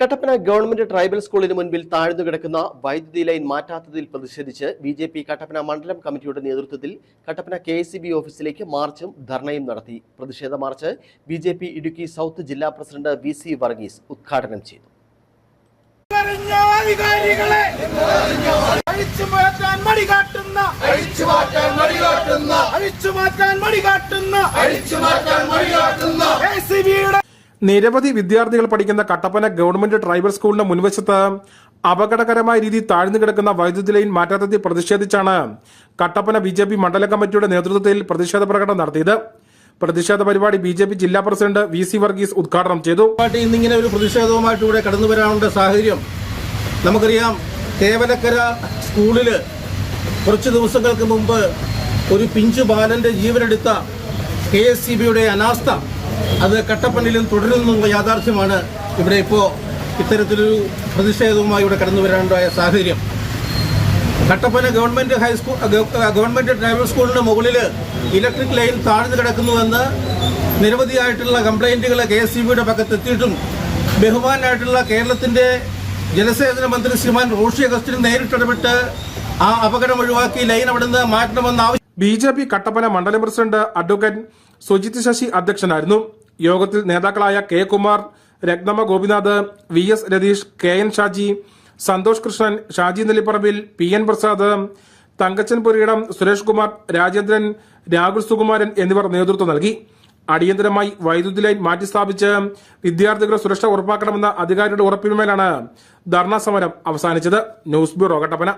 Kattappana government tribal സ്കൂളിന് മുൻപിൽ താഴ്ന്നു കിടക്കുന്ന വൈദ്യുതി ലൈൻ മാറ്റാത്തതിൽ പ്രതിഷേധിച്ച് ബി ജെ പി കട്ടപ്പന മണ്ഡലം കമ്മിറ്റിയുടെ നേതൃത്വത്തിൽ കട്ടപ്പന കെ എസ് ബി ഓഫീസിലേക്ക് മാർച്ചും ധർണയും നടത്തി. പ്രതിഷേധ march B J P Idukki south ജില്ലാ പ്രസിഡന്റ് വി സി വർഗീസ് ഉദ്ഘാടനം ചെയ്തു. അഴിച്ചുമാറ്റാൻ മടികാട്ടുന്ന അഴിച്ചുമാറ്റാൻ മടികാട്ടുന്ന മടി കാട്ടുന്ന അഴിച്ചു മാറ്റാൻ മടികാട്ടുന്ന അഴിച്ചു മാറ്റാൻ മടി കാട്ടുന്ന അഴിച്ചു മാറ്റാൻ മടികാട്ടുന്ന കെ സി ബിയുടെ നിരവധി വിദ്യാർത്ഥികൾ പഠിക്കുന്ന കട്ടപ്പന ഗവൺമെന്റ് ട്രൈബൽ സ്കൂളിന്റെ മുൻവശത്ത് അപകടകരമായ രീതിയിൽ താഴ്ന്നു കിടക്കുന്ന വൈദ്യുതി ലൈൻ മാറ്റാത്തതിൽ പ്രതിഷേധിച്ചാണ് കട്ടപ്പന ബി ജെ പി മണ്ഡല കമ്മിറ്റിയുടെ നേതൃത്വത്തിൽ പ്രതിഷേധ പ്രകടനം നടത്തിയത്. പ്രതിഷേധ പരിപാടി ബി ജെ പി ജില്ലാ പ്രസിഡന്റ് വി സി വർഗീസ് ഉദ്ഘാടനം ചെയ്തു. ഇന്നിങ്ങനെ ഒരു പ്രതിഷേധവുമായിട്ട് കടന്നു വരാനുള്ള സാഹചര്യം നമുക്കറിയാം. കേവലക്കര സ്കൂളിൽ കുറച്ച് ദിവസങ്ങൾക്ക് മുമ്പ് ഒരു പിഞ്ചു ബാലന്റെ ജീവനെടുത്ത കെ എസ് സി ബിയുടെ അനാസ്ഥ അത് കട്ടപ്പനയിലും തുടരുന്നുള്ള യാഥാർത്ഥ്യമാണ് ഇവിടെ ഇപ്പോൾ ഇത്തരത്തിലൊരു പ്രതിഷേധവുമായി ഇവിടെ കടന്നു വരാനുണ്ടായ സാഹചര്യം. Kattappana government high school government driver സ്കൂളിന് മുകളിൽ ഇലക്ട്രിക് ലൈൻ താഴ്ന്നു കിടക്കുന്നുവെന്ന് നിരവധിയായിട്ടുള്ള കംപ്ലൈന്റുകൾ കെ എസ് സി ബിയുടെ പക്കത്തെത്തിയിട്ടും ബഹുമാനായിട്ടുള്ള കേരളത്തിന്റെ ജലസേചന മന്ത്രി ശ്രീമാൻ റോഷി അഗസ്റ്റിന് നേരിട്ടിടപെട്ട് ആ അപകടം ഒഴിവാക്കി ലൈൻ അവിടുന്ന് മാറ്റണമെന്ന് ആവശ്യം ബി ജെ പി കട്ടപ്പന മണ്ഡലം പ്രസിഡന്റ് അഡ്വക്കേറ്റ് സുജിത് ശശി അധ്യക്ഷനായിരുന്നു. യോഗത്തിൽ നേതാക്കളായ K Kumar Ratnamma Gopinath V S Ratheesh K N Shaji Santhosh Krishnan Shaji Nellipparambil P N Prasad Thankachan Pureedam Suresh Kumar Rajendran Rahul Sukumaran എന്നിവർ നേതൃത്വം നൽകി. അടിയന്തരമായി വൈദ്യുതി ലൈൻ മാറ്റിസ്ഥാപിച്ച് വിദ്യാർത്ഥികളുടെ സുരക്ഷ ഉറപ്പാക്കണമെന്ന അധികാരികളുടെ ഉറപ്പിന്മേലാണ് ധർണാ സമരം അവസാനിച്ചത്. News bureau Kattappana.